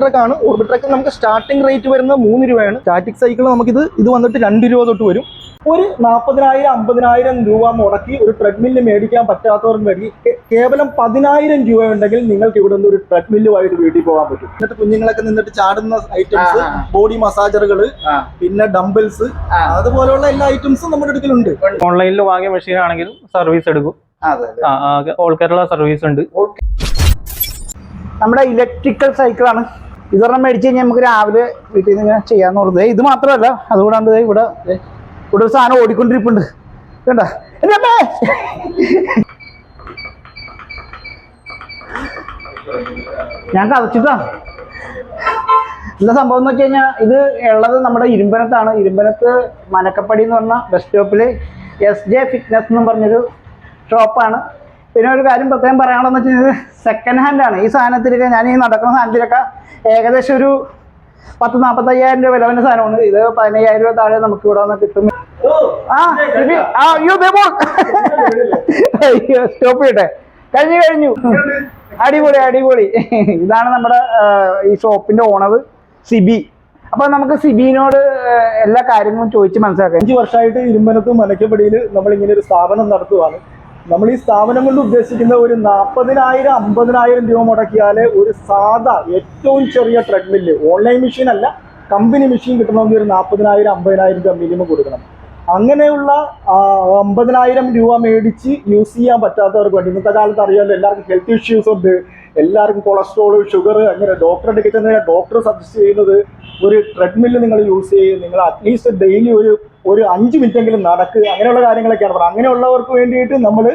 ഓർബിട്രക്ക് ആണ്. Orbit truck നമുക്ക് starting rate വരുന്നത് മൂന്ന് രൂപയാണ്. സ്റ്റാറ്റിക് സൈക്കിൾ നമുക്കിത് ഇത് വന്നിട്ട് രണ്ട് രൂപ തൊട്ട് വരും. ഒരു നാൽപ്പതിനായിരം അമ്പതിനായിരം രൂപ മുടക്കി ഒരു ട്രെഡ്മില്ല് മേടിക്കാൻ പറ്റാത്തവർക്ക് വേണ്ടി കേവലം പതിനായിരം രൂപ ഉണ്ടെങ്കിൽ നിങ്ങൾക്ക് ഇവിടെ നിന്ന് ഒരു ട്രെഡ്മില്ലുമായിട്ട് വീട്ടിൽ പോകാൻ പറ്റും. എന്നിട്ട് കുഞ്ഞുങ്ങളൊക്കെ നിന്നിട്ട് ചാടുന്ന ഐറ്റംസ്. ബോഡി മസാജറുകൾ പിന്നെ ഡംബിൾസ് അതുപോലെയുള്ള എല്ലാ ഐറ്റംസും നമ്മുടെ അടുക്കലുണ്ട് ഓൺലൈനിൽ വാങ്ങിയ മെഷീൻ ആണെങ്കിലും സർവീസ് എടുക്കും. ഓൾ കേരള സർവീസ് ഉണ്ട്. നമ്മുടെ ഇലക്ട്രിക്കൽ സൈക്കിളാണ് ഇതൊരെണ്ണം മേടിച്ച് കഴിഞ്ഞാൽ നമുക്ക് രാവിലെ വീട്ടിൽ നിന്ന് ഇങ്ങനെ ചെയ്യാന്ന് പറഞ്ഞത്. ഇത് മാത്രമല്ല അതുകൂടാണ്ട് ഇവിടെ ഇവിടെ ഒരു സാധനം ഓടിക്കൊണ്ടിരിപ്പുണ്ട്. അമ്മേ! ഞാൻ കതച്ചിട്ടാ. എന്താ സംഭവം എന്ന് വെച്ച് കഴിഞ്ഞാൽ ഇത് ഉള്ളത് നമ്മുടെ ഇരുമ്പനത്താണ്. ഇരുമ്പനത്ത് മനക്കപ്പടി എന്ന് പറഞ്ഞ ബസ് സ്റ്റോപ്പിൽ എസ് ജെ ഫിറ്റ്നസ് എന്നും പറഞ്ഞൊരു ഷോപ്പാണ് പിന്നെ ഒരു കാര്യം പ്രത്യേകം പറയാനുള്ളതെന്ന് വെച്ച് കഴിഞ്ഞാൽ സെക്കൻഡ് ഹാൻഡാണ് ഈ സാധനത്തിലൊക്കെ ഞാൻ ഈ നടക്കുന്ന സാധനത്തിലൊക്കെ ഏകദേശം ഒരു പത്ത് നാൽപ്പത്തയ്യായിരം രൂപ വില വരുന്ന സാധനമാണ്. ഇത് പതിനയ്യായിരം രൂപ താഴെ നമുക്ക് ഇവിടെ വന്ന് കിട്ടും. ആ അയ്യോ സ്റ്റോപ്പ് ചെയ്യട്ടെ. കഴിഞ്ഞു കഴിഞ്ഞു. അടിപൊളി അടിപൊളി. ഇതാണ് നമ്മുടെ ഈ ഷോപ്പിന്റെ ഓണർ സിബി. അപ്പൊ നമുക്ക് സിബിനോട് എല്ലാ കാര്യങ്ങളും ചോദിച്ച് മനസ്സിലാക്കാം. അഞ്ച് വർഷമായിട്ട് ഇരുമ്പനത്തും മനക്കപ്പടിയിൽ നമ്മൾ ഇങ്ങനെ ഒരു സ്ഥാപനം നടത്തുവാണ്. നമ്മൾ ഈ സ്ഥാപനം കൊണ്ട് ഉദ്ദേശിക്കുന്ന ഒരു നാൽപ്പതിനായിരം അമ്പതിനായിരം രൂപ മുടക്കിയാൽ ഒരു സാധാ ഏറ്റവും ചെറിയ ട്രെഡ്മില്ല് ഓൺലൈൻ മെഷീൻ അല്ല കമ്പനി മെഷീൻ കിട്ടണമെങ്കിൽ ഒരു നാൽപ്പതിനായിരം അമ്പതിനായിരം രൂപ മിനിമം കൊടുക്കണം. അങ്ങനെയുള്ള അമ്പതിനായിരം രൂപ മേടിച്ച് യൂസ് ചെയ്യാൻ പറ്റാത്തവർക്ക് വേണ്ടി ഇന്നത്തെ കാലത്ത് അറിയാമല്ലോ എല്ലാവർക്കും ഹെൽത്ത് ഇഷ്യൂസ് ഉണ്ട് എല്ലാവർക്കും കൊളസ്ട്രോൾ ഷുഗർ അങ്ങനെ ഡോക്ടറെ അടുക്കൽ ഡോക്ടർ സജസ്റ്റ് ചെയ്യുന്നത് ഒരു ട്രെഡ്മില്ല് നിങ്ങൾ യൂസ് ചെയ്യും നിങ്ങൾ അറ്റ്ലീസ്റ്റ് ഡെയിലി ഒരു ഒരു അഞ്ച് മിനിറ്റ് എങ്കിലും നടക്കുക അങ്ങനെയുള്ള കാര്യങ്ങളൊക്കെയാണ് പറയുന്നത് അങ്ങനെയുള്ളവർക്ക് വേണ്ടിയിട്ട് നമ്മൾ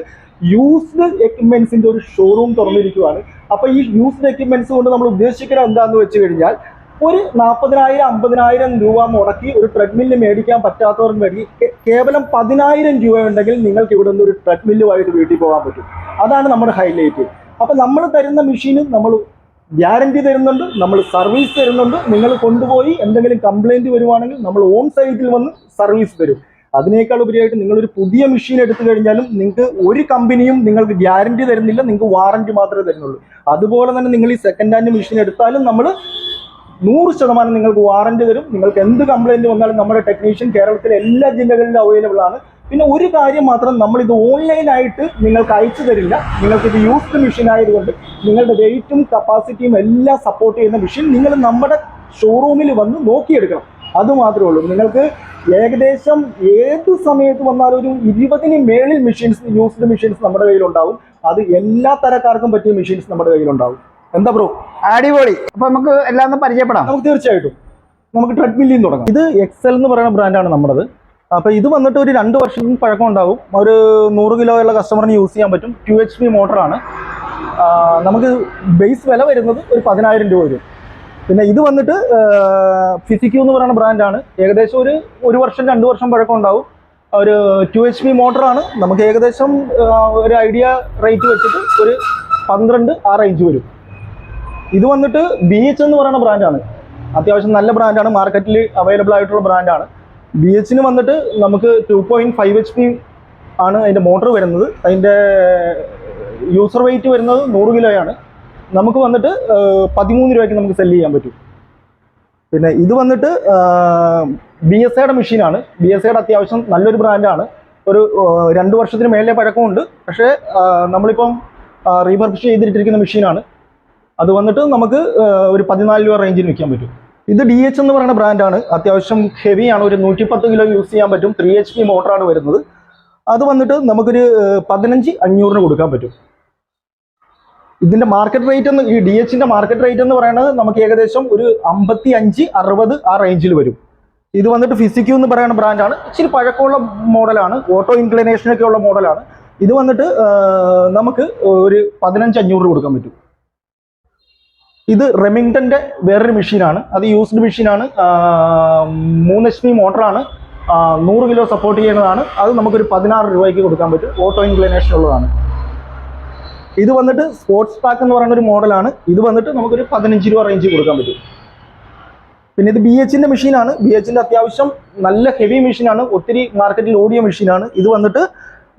യൂസ്ഡ് എക്യുപ്മെന്റ്സിന്റെ ഒരു ഷോറൂം തുറന്നിരിക്കുകയാണ് അപ്പോൾ ഈ യൂസ്ഡ് എക്യുപ്മെന്റ്സ് കൊണ്ട് നമ്മൾ ഉദ്ദേശിക്കുന്നത് എന്താണെന്ന് വെച്ച് കഴിഞ്ഞാൽ ഒരു നാൽപ്പതിനായിരം അമ്പതിനായിരം രൂപ മുടക്കി ഒരു ട്രെഡ്മില്ല് മേടിക്കാൻ പറ്റാത്തവർക്ക് വേണ്ടി കേവലം പതിനായിരം രൂപ ഉണ്ടെങ്കിൽ നിങ്ങൾക്ക് ഇവിടെ നിന്ന് ഒരു ട്രെഡ്മില്ലുമായിട്ട് വീട്ടിൽ പോകാൻ പറ്റും. അതാണ് നമ്മുടെ ഹൈലൈറ്റ് അപ്പം നമ്മൾ തരുന്ന മെഷീനും നമ്മൾ ഗ്യാരണ്ടി തരുന്നുണ്ട് നമ്മൾ സർവീസ് തരുന്നുണ്ട്. നിങ്ങൾ കൊണ്ടുപോയി എന്തെങ്കിലും കംപ്ലൈന്റ് വരുവാണെങ്കിൽ നമ്മൾ ഓൺ സൈറ്റിൽ വന്ന് സർവീസ് തരും. അതിനേക്കാൾ ഉപരിയായിട്ട് നിങ്ങളൊരു പുതിയ മെഷീൻ എടുത്തു കഴിഞ്ഞാലും നിങ്ങൾക്ക് ഒരു കമ്പനിയും നിങ്ങൾക്ക് ഗ്യാരണ്ടി തരുന്നില്ല നിങ്ങൾക്ക് വാറണ്ടി മാത്രമേ തരുന്നുള്ളൂ. അതുപോലെ തന്നെ നിങ്ങൾ ഈ സെക്കൻഡ് ഹാൻഡ് മെഷീൻ എടുത്താലും നമ്മൾ നൂറ് ശതമാനം നിങ്ങൾക്ക് വാറണ്ടി തരും. നിങ്ങൾക്ക് എന്ത് കംപ്ലൈന്റ് വന്നാലും നമ്മുടെ ടെക്നീഷ്യൻ കേരളത്തിലെ എല്ലാ ജില്ലകളിലും അവൈലബിൾ ആണ്. പിന്നെ ഒരു കാര്യം മാത്രം നമ്മൾ ഇത് ഓൺലൈനായിട്ട് നിങ്ങൾക്ക് അയച്ചു തരില്ല. നിങ്ങൾക്ക് ഇത് യൂസ്ഡ് മെഷീൻ ആയതുകൊണ്ട് നിങ്ങളുടെ വെയിറ്റും കപ്പാസിറ്റിയും എല്ലാം സപ്പോർട്ട് ചെയ്യുന്ന മെഷീൻ നിങ്ങൾ നമ്മുടെ ഷോറൂമിൽ വന്ന് നോക്കിയെടുക്കണം. അത് മാത്രമേ ഉള്ളൂ. നിങ്ങൾക്ക് ഏകദേശം ഏത് സമയത്ത് വന്നാലും ഒരു ഇരുപതിന് മേളിൽ മെഷീൻസ് യൂസ്ഡ് മെഷീൻസ് നമ്മുടെ കയ്യിലുണ്ടാവും. അത് എല്ലാ തരക്കാർക്കും പറ്റിയ മെഷീൻസ് നമ്മുടെ കയ്യിലുണ്ടാവും. എന്താ ബ്രോ അടിപൊളി. അപ്പൊ നമുക്ക് എല്ലാം പരിചയപ്പെടാം. നമുക്ക് തീർച്ചയായിട്ടും. നമുക്ക് ട്രെഡ്മില്ലിൽ നിന്ന് തുടങ്ങാം. ഇത് എക്സൽ എന്ന് പറയുന്ന ബ്രാൻഡാണ് നമ്മുടേത്. അപ്പോൾ ഇത് വന്നിട്ട് ഒരു രണ്ട് വർഷം പഴക്കം ഉണ്ടാവും. ഒരു നൂറ് കിലോ ഉള്ള കസ്റ്റമറിന് യൂസ് ചെയ്യാൻ പറ്റും. ടു എച്ച് പി മോട്ടറാണ് നമുക്ക് ബേസ് വില വരുന്നത് ഒരു പതിനായിരം രൂപ വരും. പിന്നെ ഇത് വന്നിട്ട് ഫിസിക്യൂ എന്ന് പറയുന്ന ബ്രാൻഡാണ് ഏകദേശം ഒരു ഒരു വർഷം രണ്ട് വർഷം പഴക്കം ഉണ്ടാവും. ഒരു ടു എച്ച് പി മോട്ടറാണ് നമുക്ക് ഏകദേശം ഒരു ഐഡിയ റേറ്റ് വെച്ചിട്ട് ഒരു പന്ത്രണ്ട് ആ റേഞ്ച് വരും. ഇത് വന്നിട്ട് ബി എച്ച് എന്ന് പറയുന്ന ബ്രാൻഡാണ് അത്യാവശ്യം നല്ല ബ്രാൻഡാണ് മാർക്കറ്റിൽ അവൈലബിൾ ആയിട്ടുള്ള ബ്രാൻഡാണ് ബി എച്ചിന് വന്നിട്ട് നമുക്ക് two point five H P ആണ് അതിന്റെ മോട്ടർ വരുന്നത്. അതിന്റെ യൂസർ വെയിറ്റ് വരുന്നത് നൂറ് കിലോയാണ് നമുക്ക് വന്നിട്ട് പതിമൂന്ന് രൂപയ്ക്ക് നമുക്ക് സെൽ ചെയ്യാൻ പറ്റും. പിന്നെ ഇത് വന്നിട്ട് ബി എസ് എയുടെ മെഷീനാണ് ബി എസ് എയുടെ അത്യാവശ്യം നല്ലൊരു ബ്രാൻഡാണ് ഒരു രണ്ട് വർഷത്തിന് മേലെ പഴക്കമുണ്ട്. പക്ഷേ നമ്മളിപ്പം റീബർഫിഷ് ചെയ്തിട്ടിരിക്കുന്ന മെഷീനാണ് അത് വന്നിട്ട് നമുക്ക് ഒരു പതിനാല് രൂപ റേഞ്ചിൽ വിൽക്കാൻ പറ്റും. ഇത് ഡി എച്ച് എന്ന് പറയുന്ന ബ്രാൻഡാണ് അത്യാവശ്യം ഹെവി ആണ്. ഒരു നൂറ്റിപ്പത്ത് കിലോ യൂസ് ചെയ്യാൻ പറ്റും. ത്രീ എച്ച് പി മോട്ടറാണ് വരുന്നത്. അത് വന്നിട്ട് നമുക്കൊരു പതിനഞ്ച് അഞ്ഞൂറിന് കൊടുക്കാൻ പറ്റും. ഇതിന്റെ മാർക്കറ്റ് റേറ്റ് എന്ന് ഈ ഡി എച്ചിന്റെ മാർക്കറ്റ് റേറ്റ് എന്ന് പറയുന്നത് നമുക്ക് ഏകദേശം ഒരു അമ്പത്തി അഞ്ച് അറുപത് ആ റേഞ്ചിൽ വരും. ഇത് വന്നിട്ട് ഫിസിക്യൂ എന്ന് പറയുന്ന ബ്രാൻഡാണ് ഇച്ചിരി പഴക്കമുള്ള മോഡലാണ് ഓട്ടോ ഇൻക്ലിനേഷനൊക്കെ ഉള്ള മോഡലാണ് ഇത് വന്നിട്ട് നമുക്ക് ഒരു പതിനഞ്ച് അഞ്ഞൂറ് കൊടുക്കാൻ പറ്റും. ഇത് റെമിങ്ടന്റെ വേറൊരു മെഷീനാണ്. അത് യൂസ്ഡ് മെഷീനാണ്. മൂന്ന് എച്ച് പി മോട്ടറാണ്. നൂറ് കിലോ സപ്പോർട്ട് ചെയ്യുന്നതാണ്. അത് നമുക്കൊരു പതിനാറ് രൂപയ്ക്ക് കൊടുക്കാൻ പറ്റും. ഓട്ടോ ഇൻക്ലിനേഷൻ ഉള്ളതാണ്. ഇത് വന്നിട്ട് സ്പോർട്സ് പാക്ക് എന്ന് പറയുന്ന ഒരു മോഡലാണ്. ഇത് വന്നിട്ട് നമുക്കൊരു പതിനഞ്ച് രൂപ റേഞ്ച് കൊടുക്കാൻ പറ്റും. പിന്നെ ഇത് ബി എച്ചിന്റെ മെഷീനാണ്. ബി എച്ചിന്റെ അത്യാവശ്യം നല്ല ഹെവി മെഷീനാണ്. ഒത്തിരി മാർക്കറ്റിൽ ഓടിയ മെഷീനാണ്. ഇത് വന്നിട്ട്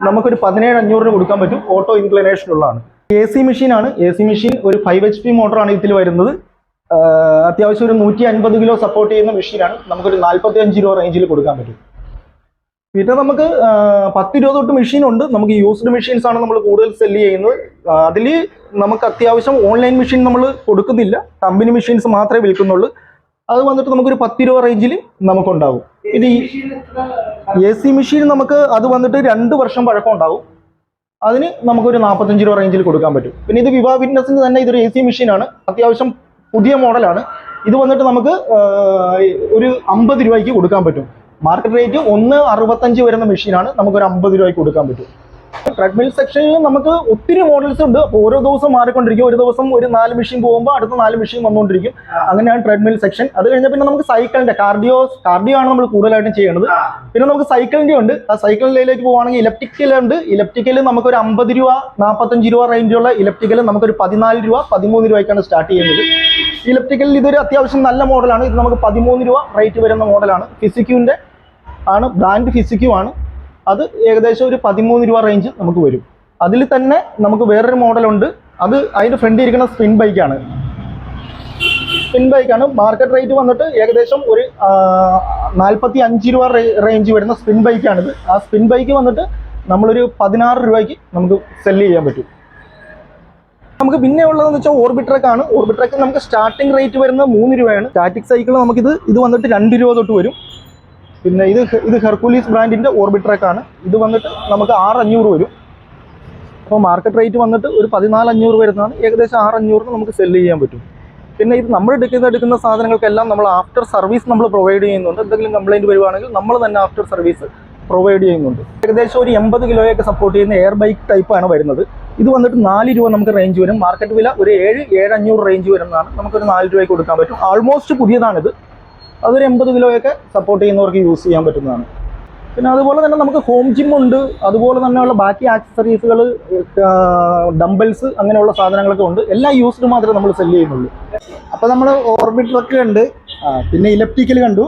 നമുക്കൊരു പതിനേഴ് അഞ്ഞൂറിന് കൊടുക്കാൻ പറ്റും. ഓട്ടോ ഇൻക്ലിനേഷൻ ഉള്ളതാണ്. എ സി മെഷീനാണ് എ സി മെഷീൻ ഒരു ഫൈവ് എച്ച് പി മോട്ടറാണ് ഇതിൽ വരുന്നത്. അത്യാവശ്യം ഒരു നൂറ്റി അൻപത് കിലോ സപ്പോർട്ട് ചെയ്യുന്ന മെഷീനാണ് നമുക്കൊരു നാൽപ്പത്തി അഞ്ച് രൂപ റേഞ്ചിൽ കൊടുക്കാൻ പറ്റും. പിന്നെ നമുക്ക് പത്ത് രൂപ തൊട്ട് മെഷീൻ ഉണ്ട്. നമുക്ക് യൂസ്ഡ് മെഷീൻസ് ആണ് നമ്മൾ കൂടുതൽ സെൽ ചെയ്യുന്നത്. അതിൽ നമുക്ക് അത്യാവശ്യം ഓൺലൈൻ മെഷീൻ നമ്മൾ കൊടുക്കുന്നില്ല. കമ്പനി മെഷീൻസ് മാത്രമേ വിൽക്കുന്നുള്ളൂ. അത് വന്നിട്ട് നമുക്കൊരു പത്ത് രൂപ റേഞ്ചിൽ നമുക്കുണ്ടാവും. ഇത് എ സി മെഷീൻ നമുക്ക് അത് വന്നിട്ട് രണ്ട് വർഷം പഴക്കം ഉണ്ടാവും. അതിന് നമുക്കൊരു നാൽപ്പത്തഞ്ച് രൂപ റേഞ്ചിൽ കൊടുക്കാൻ പറ്റും. പിന്നെ ഇത് വിവാ ഫിറ്റ്നസിന് തന്നെ ഇതൊരു എ സി മെഷീനാണ് അത്യാവശ്യം പുതിയ മോഡലാണ് ഇത് വന്നിട്ട് നമുക്ക് ഒരു അമ്പത് രൂപയ്ക്ക് കൊടുക്കാൻ പറ്റും. മാർക്കറ്റ് റേറ്റ് ഒന്ന് അറുപത്തഞ്ച് വരുന്ന മെഷീനാണ് നമുക്കൊരു അമ്പത് രൂപയ്ക്ക് കൊടുക്കാൻ പറ്റും. ട്രെഡ്മിൽ സെക്ഷനിൽ നമുക്ക് ഒത്തിരി മോഡൽസ് ഉണ്ട്. അപ്പോൾ ഓരോ ദിവസം മാറിക്കൊണ്ടിരിക്കും. ഒരു ദിവസം ഒരു നാല് മെഷീൻ പോകുമ്പോൾ അടുത്ത നാല് മെഷീൻ വന്നുകൊണ്ടിരിക്കും അങ്ങനെയാണ് ട്രെഡ്മിൽ സെക്ഷൻ അത് കഴിഞ്ഞാൽ പിന്നെ നമുക്ക് സൈക്കിളിന്റെ കാർഡിയോ കാർഡിയോ ആണ് നമ്മൾ കൂടുതലായിട്ടും ചെയ്യുന്നത് പിന്നെ നമുക്ക് സൈക്കിളിന്റെ ഉണ്ട്. ആ സൈക്കിളിലേക്ക് പോവുകയാണെങ്കിൽ ഇലക്ട്രിക്കൽ ഉണ്ട്. ഇലക്ട്രിക്കൽ നമുക്ക് ഒരു അമ്പത് രൂപ നാൽപ്പത്തഞ്ച് രൂപ റേഞ്ചുള്ള ഇലക്ട്രിക്കൽ നമുക്കൊരു പതിനാല് രൂപ പതിമൂന്ന് രൂപയ്ക്കാണ് സ്റ്റാർട്ട് ചെയ്യുന്നത്. ഇലക്ട്രിക്കലിൽ ഇതൊരു അത്യാവശ്യം നല്ല മോഡലാണ് ഇത് നമുക്ക് പതിമൂന്ന് രൂപ റേറ്റ് വരുന്ന മോഡലാണ് ഫിസിക്യൂവിന്റെ ആണ്. ബ്രാൻഡ് ഫിസിക്യൂ ആണ്. അത് ഏകദേശം ഒരു പതിമൂന്ന് രൂപ റേഞ്ച് നമുക്ക് വരും. അതിൽ തന്നെ നമുക്ക് വേറൊരു മോഡലുണ്ട്. അത് അതിന്റെ ഫ്രണ്ടിൽ ഇരിക്കുന്ന സ്പിൻ ബൈക്കാണ് സ്പിൻ ബൈക്കാണ് മാർക്കറ്റ് റേറ്റ് വന്നിട്ട് ഏകദേശം ഒരു നാൽപ്പത്തി അഞ്ച് രൂപ റേഞ്ച് വരുന്ന സ്പിൻ ബൈക്കാണിത് ആ സ്പിൻ ബൈക്ക് വന്നിട്ട് നമ്മളൊരു പതിനാറ് രൂപയ്ക്ക് നമുക്ക് സെൽ ചെയ്യാൻ പറ്റും. നമുക്ക് പിന്നെ ഉള്ളതെന്ന് വെച്ചാൽ ഓർബിട്രക്ക് ആണ്. ഓർബിട്രക്ക് നമുക്ക് സ്റ്റാർട്ടിംഗ് റേറ്റ് വരുന്നത് മൂന്ന് രൂപയാണ്. സ്റ്റാറ്റിക് സൈക്കിൾ നമുക്കിത് ഇത് വന്നിട്ട് രണ്ട് രൂപ തൊട്ട് വരും. പിന്നെ ഇത് ഇത് ഹെർക്കുലീസ് ബ്രാൻഡിന്റെ ആണ്. ഇത് വന്നിട്ട് നമുക്ക് ആറ് അഞ്ഞൂറ് വരും. അപ്പോൾ മാർക്കറ്റ് റേറ്റ് വന്നിട്ട് ഒരു പതിനാല് അഞ്ഞൂറ് വരുന്നതാണ്. ഏകദേശം ആറ് അഞ്ഞൂറിന് നമുക്ക് സെല്ല് ചെയ്യാൻ പറ്റും. പിന്നെ ഇത് നമ്മൾ എടുക്കുന്ന എടുക്കുന്ന സാധനങ്ങൾക്കെല്ലാം നമ്മൾ ആഫ്റ്റർ സർവീസ് നമ്മൾ പ്രൊവൈഡ് ചെയ്യുന്നുണ്ട്. എന്തെങ്കിലും കംപ്ലൈന്റ് വരുവാണെങ്കിൽ നമ്മൾ തന്നെ ആഫ്റ്റർ സർവീസ് പ്രൊവൈഡ് ചെയ്യുന്നുണ്ട്. ഏകദേശം ഒരു എൺപത് കിലോയൊക്കെ സപ്പോർട്ട് ചെയ്യുന്ന എയർ ബൈക്ക് ടൈപ്പാണ് വരുന്നത്. ഇത് വന്നിട്ട് നാല് രൂപ നമുക്ക് റേഞ്ച് വരും. മാർക്കറ്റ് വില ഒരു ഏഴ് ഏഴ് അഞ്ഞൂറ് റേഞ്ച് വരുന്നതാണ്. നമുക്കൊരു നാല് രൂപയ്ക്ക് കൊടുക്കാൻ പറ്റും. ആൾമോസ്റ്റ് പുതിയതാണിത്. അതൊരു എൺപത് കിലോയൊക്കെ സപ്പോർട്ട് ചെയ്യുന്നവർക്ക് യൂസ് ചെയ്യാൻ പറ്റുന്നതാണ്. പിന്നെ അതുപോലെ തന്നെ നമുക്ക് ഹോം ജിം ഉണ്ട്. അതുപോലെ തന്നെയുള്ള ബാക്കി ആക്സസറീസുകൾ ഡംബൽസ് അങ്ങനെയുള്ള സാധനങ്ങളൊക്കെ ഉണ്ട്. എല്ലാ യൂസ്ഡ് മാത്രമേ നമ്മൾ സെൽ ചെയ്യുന്നുള്ളൂ. അപ്പോൾ നമ്മൾ ഓർബിറ്റ് ട്രക്ക് കണ്ട് പിന്നെ ഇലക്ട്രിക്കൽ കണ്ടു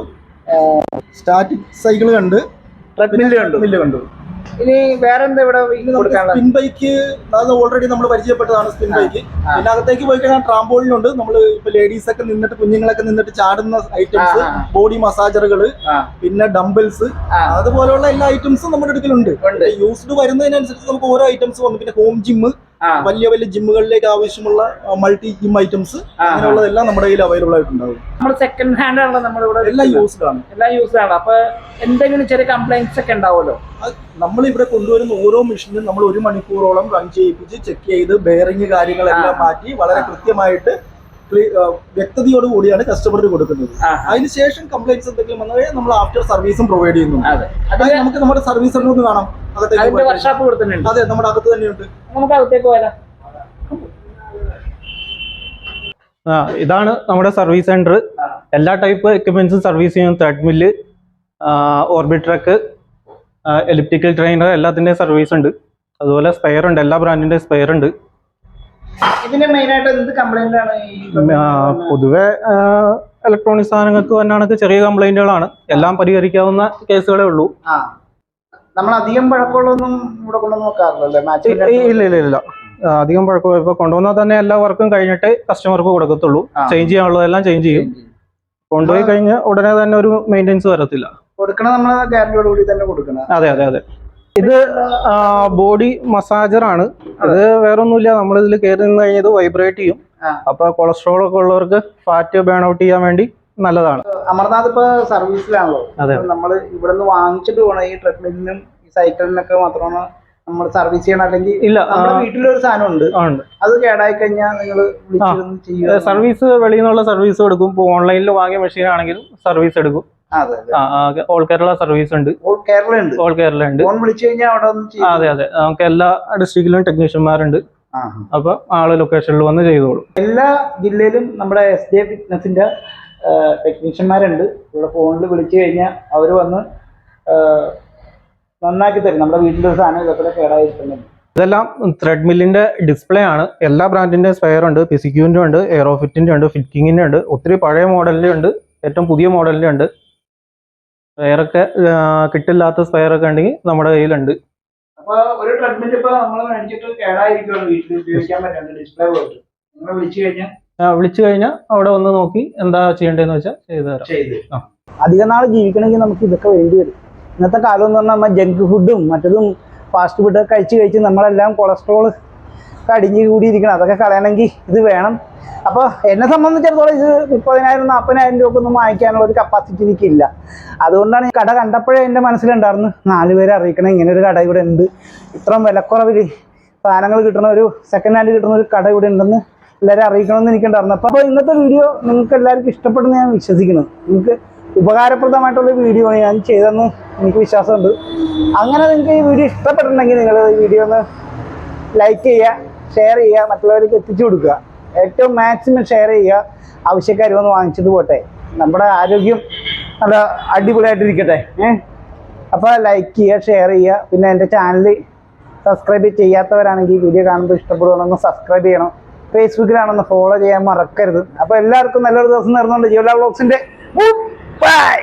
സ്റ്റാറ്റിക് സൈക്കിൾ കണ്ട് ട്രെഡ്മില്ല് കണ്ടു. മില്ല് കണ്ടു. ഇനി വേറെ എന്താ ഇവിടെ സ്പിൻ ബൈക്ക് അത് ഓൾറെഡി നമ്മൾ പരിചയപ്പെട്ടതാണ് സ്പിൻ ബൈക്ക് പിന്നെ അകത്തേക്ക് പോയി കഴിഞ്ഞാൽ ട്രാമ്പോളിനുണ്ട് നമ്മൾ ഇപ്പൊ ലേഡീസ് ഒക്കെ നിന്നിട്ട് കുഞ്ഞുങ്ങളൊക്കെ നിന്നിട്ട് ചാടുന്ന ഐറ്റംസ്. ബോഡി മസാജറുകൾ പിന്നെ ഡംബിൾസ് അതുപോലെയുള്ള എല്ലാ ഐറ്റംസും നമ്മുടെ അടുക്കലുണ്ട്. യൂസ്ഡ് വരുന്നതിനനുസരിച്ച് നമുക്ക് ഓരോ ഐറ്റംസ് വന്നു. പിന്നെ ഹോം ജിം ആ വലിയ വലിയ ജിമ്മുകളിലേക്ക് ആവശ്യമുള്ള മൾട്ടി ജിം ഐറ്റംസ്. അങ്ങനെയുള്ളതെല്ലാം നമ്മുടെ കയ്യിൽ അവൈലബിൾ ആയിട്ടുണ്ടാവും. നമ്മൾ സെക്കൻഡ് ഹാൻഡ് ആണല്ലോ നമ്മുടെ നമ്മളിവിടെ എല്ലാം എല്ലാം യൂസ് ആണ് അപ്പൊ എന്തെങ്കിലും ചെറിയ കംപ്ലൈന്റ്സ് ഒക്കെ ഉണ്ടാവുമല്ലോ? നമ്മൾ ഇവിടെ കൊണ്ടുവരുന്ന ഓരോ മെഷീനും നമ്മൾ ഒരു മണിക്കൂറോളം റൺ ചെയ്യിപ്പിച്ച് ചെക്ക് ചെയ്ത് ബെയറിങ് കാര്യങ്ങളെല്ലാം മാറ്റി വളരെ കൃത്യമായിട്ട് ക്ലി- ആ, വ്യക്തതയോട് കൂടിയാണ് കസ്റ്റമറിന് കൊടുക്കുന്നത്. അതിനുശേഷം കംപ്ലൈന്റ്സ് എന്തെങ്കിലും വന്നാൽ കഴിഞ്ഞാൽ നമ്മൾ ആഫ്റ്റർ സർവീസും പ്രൊവൈഡ് ചെയ്യുന്നുണ്ട്. അതെ. അത് നമുക്ക് നമ്മുടെ സർവീസ് സെന്റർ ഒന്ന് കാണാം. അകത്തേക്ക്. വർക്ക്ഷോപ്പ് കൊടുത്തിട്ടുണ്ട്. അതെ നമ്മുടെ അകത്ത് തന്നെയുണ്ട്. നമുക്ക് അകത്തേക്ക് വരാം ആ ഇതാണ് നമ്മുടെ സർവീസ് സെന്റർ എല്ലാ ടൈപ്പ് എക്യുപ്മെന്റ്സും സർവീസ് ചെയ്യും. Treadmill orbit trek elliptical trainer എല്ലാത്തിന്റെയും സർവീസ് ഉണ്ട്. അതുപോലെ സ്പെയർ ഉണ്ട്. എല്ലാ ബ്രാൻഡിന്റെയും സ്പെയർ ഉണ്ട്. ഇതിന് എന്ത് കംപ്ലൈന്റ് ആണ് പൊതുവെ ഇലക്ട്രോണിക് സാധനങ്ങൾക്ക് തന്നെയാണ് ചെറിയ കംപ്ലൈന്റുകളാണ് എല്ലാം പരിഹരിക്കാവുന്ന കേസുകളേ ഉള്ളൂ. നമ്മൾ അധികം പഴക്കമുള്ളൊന്നും ഇവിടെ നോക്കാറില്ലല്ലേ ഇല്ല ഇല്ല ഇല്ല. അധികം പഴക്കം ഇപ്പൊ കൊണ്ടുവന്നാൽ തന്നെ എല്ലാ വർക്കും കഴിഞ്ഞിട്ട് കസ്റ്റമർക്ക് കൊടുക്കത്തുള്ളൂ. ചേഞ്ച് ചെയ്യാനുള്ളതെല്ലാം ചേഞ്ച് ചെയ്യും. കൊണ്ടുപോയി കഴിഞ്ഞാൽ ഉടനെ തന്നെ ഒരു മെയിന്റെനൻസ് വരത്തില്ല. കൊടുക്കണ നമ്മൾ ഗ്യാരണ്ടിയോട് കൂടി തന്നെ കൊടുക്കണം അതെ അതെ അതെ. ഇത് ബോഡി മസാജർ ആണ്. ഇത് വേറെ ഒന്നുമില്ല നമ്മൾ ഇതിൽ കയറി നിന്ന് കഴിഞ്ഞത് വൈബ്രേറ്റ് ചെയ്യും. അപ്പൊ കൊളസ്ട്രോൾ ഒക്കെ ഉള്ളവർക്ക് ഫാറ്റ് ബേൺ ഔട്ട് ചെയ്യാൻ വേണ്ടി നല്ലതാണ്. അമർനാഥ് ഇപ്പൊ സർവീസിലാണല്ലോ അതെ. നമ്മൾ ഇവിടെ നിന്ന് വാങ്ങിച്ചിട്ട് പോകണം ഈ ട്രെഡ്മില്ലിനും ഈ സൈക്കിളിനൊക്കെ മാത്രമാണ് നമ്മൾ സർവീസ് ചെയ്യണം അല്ലെങ്കിൽ ഇല്ല നമ്മുടെ വീട്ടിലൊരു സാധനം ഉണ്ട്. അത് കേടായി കഴിഞ്ഞാൽ നിങ്ങൾ സർവീസ് വെളിയിൽ നിന്നുള്ള സർവീസ് എടുക്കും. ഇപ്പൊ ഓൺലൈനിൽ വാങ്ങിയ മെഷീൻ ആണെങ്കിലും സർവീസ് എടുക്കും. ഓൾ കേരള സർവീസ് ഉണ്ട്. ഓൾ കേരള ഉണ്ട് ഓൾ കേരള ഉണ്ട്. ഫോൺ വിളിച്ചു കഴിഞ്ഞാൽ അവിടെ ഒന്ന് ചെയ്യും. അതെ അതെ. നമുക്ക് എല്ലാ ഡിസ്ട്രിക്റ്റിലും ടെക്നീഷ്യന്മാരുണ്ട്. അപ്പൊ ആൾ ലൊക്കേഷനിൽ വന്ന് ചെയ്തോളും. എല്ലാ ജില്ലയിലും നമ്മുടെ എസ് ഡി ഫിറ്റ്നസിന്റെ ടെക്നീഷ്യന്മാരുണ്ട് ഇവിടെ ഫോണിൽ വിളിച്ചു കഴിഞ്ഞാൽ അവർ വന്ന് നന്നാക്കി തരും. നമ്മുടെ വീട്ടിലെ സാധനം ഇതൊക്കെ കേടായിരിക്കുന്നുണ്ട്. ഇതെല്ലാം ത്രെഡ്മില്ലിന്റെ ഡിസ്പ്ലേ ആണ്. എല്ലാ ബ്രാൻഡിന്റെ സ്പെയർ ഉണ്ട്. പിസിക്യൂവിന്റെ ഉണ്ട് എയറോഫിറ്റിന്റെ ഉണ്ട് ഫിറ്റിങ്ങിന്റെ ഉണ്ട് ഒത്തിരി പഴയ മോഡലിന്റെ ഉണ്ട് ഏറ്റവും പുതിയ മോഡലിന്റെ ഉണ്ട്. സ്പെയറൊക്കെ കിട്ടില്ലാത്ത സ്പെയർ ഒക്കെ ഉണ്ടെങ്കിൽ നമ്മുടെ കയ്യിലുണ്ട്. അപ്പോൾ ഒരു ട്രെഡ്മിൽ ഇപ്പൊ നമ്മൾ മേടിച്ചിട്ട് കേടായിരിക്കുമല്ലോ വീട്ടിൽ ഉപയോഗിക്കാൻ ഡിസ്പ്ലേ പോയിട്ട്. നിങ്ങൾ വിളിച്ചു കഴിഞ്ഞാൽ വിളിച്ചു കഴിഞ്ഞാൽ അവിടെ വന്ന് നോക്കി എന്താ ചെയ്യേണ്ടതെന്ന് വെച്ചാൽ ചെയ്തു തരാം. അധിക നാൾ ജീവിക്കണമെങ്കിൽ നമുക്ക് ഇതൊക്കെ വേണ്ടി വരും. ഇന്നത്തെ കാലം എന്ന് പറഞ്ഞാൽ നമ്മൾ ജങ്ക് ഫുഡും മറ്റതും ഫാസ്റ്റ് ഫുഡൊക്കെ കഴിച്ച് കഴിച്ച് നമ്മളെല്ലാം കൊളസ്ട്രോൾ അടിഞ്ഞു കൂടിയിരിക്കണം. അതൊക്കെ കളയണമെങ്കിൽ ഇത് വേണം. അപ്പോൾ എന്നെ സംബന്ധിച്ചിടത്തോളം ഇത് മുപ്പതിനായിരം നാൽപ്പതിനായിരം രൂപ ഒന്നും വാങ്ങിക്കാനുള്ള ഒരു കപ്പാസിറ്റി എനിക്കില്ല. അതുകൊണ്ടാണ് ഈ കട കണ്ടപ്പോഴേ എന്റെ മനസ്സിലുണ്ടായിരുന്നു നാല് പേരെ അറിയിക്കണം ഇങ്ങനെ ഒരു കട ഇവിടെ ഉണ്ട്. ഇത്രയും വിലക്കുറവിൽ സാധനങ്ങൾ കിട്ടുന്ന ഒരു സെക്കൻഡ് ഹാൻഡ് കിട്ടുന്ന ഒരു കട ഇവിടെ ഉണ്ടെന്ന് എല്ലാവരും അറിയിക്കണമെന്ന് എനിക്കുണ്ടായിരുന്നു. അപ്പോൾ ഇന്നത്തെ വീഡിയോ നിങ്ങൾക്ക് എല്ലാവർക്കും ഇഷ്ടപ്പെടുന്ന ഞാൻ വിശ്വസിക്കുന്നു. നിങ്ങൾക്ക് ഉപകാരപ്രദമായിട്ടുള്ള വീഡിയോ ആണ് ഞാൻ ചെയ്തെന്ന് എനിക്ക് വിശ്വാസമുണ്ട്. അങ്ങനെ നിങ്ങൾക്ക് ഈ വീഡിയോ ഇഷ്ടപ്പെട്ടിട്ടുണ്ടെങ്കിൽ നിങ്ങൾ ഈ വീഡിയോ ഒന്ന് ലൈക്ക് ചെയ്യുക ഷെയർ ചെയ്യുക മറ്റുള്ളവർക്ക് എത്തിച്ചു കൊടുക്കുക. ഏറ്റവും മാക്സിമം ഷെയർ ചെയ്യുക ആവശ്യക്കാർ വന്ന് വാങ്ങിച്ചിട്ട് പോട്ടെ. നമ്മുടെ ആരോഗ്യം നല്ല അടിപൊളിയായിട്ടിരിക്കട്ടെ ഏഹ് അപ്പോൾ ലൈക്ക് ചെയ്യുക ഷെയർ ചെയ്യുക. പിന്നെ എന്റെ ചാനൽ സബ്സ്ക്രൈബ് ചെയ്യാത്തവരാണെങ്കിൽ വീഡിയോ കാണുമ്പോൾ ഇഷ്ടപ്പെടുകയാണെന്ന് സബ്സ്ക്രൈബ് ചെയ്യണം. ഫേസ്ബുക്കിലാണെന്ന് ഫോളോ ചെയ്യാൻ മറക്കരുത്. അപ്പോൾ എല്ലാവർക്കും നല്ലൊരു ദിവസം നേർന്നുകൊണ്ട് ജീവല ബ്ലോഗ്സിന്റെ ബൈ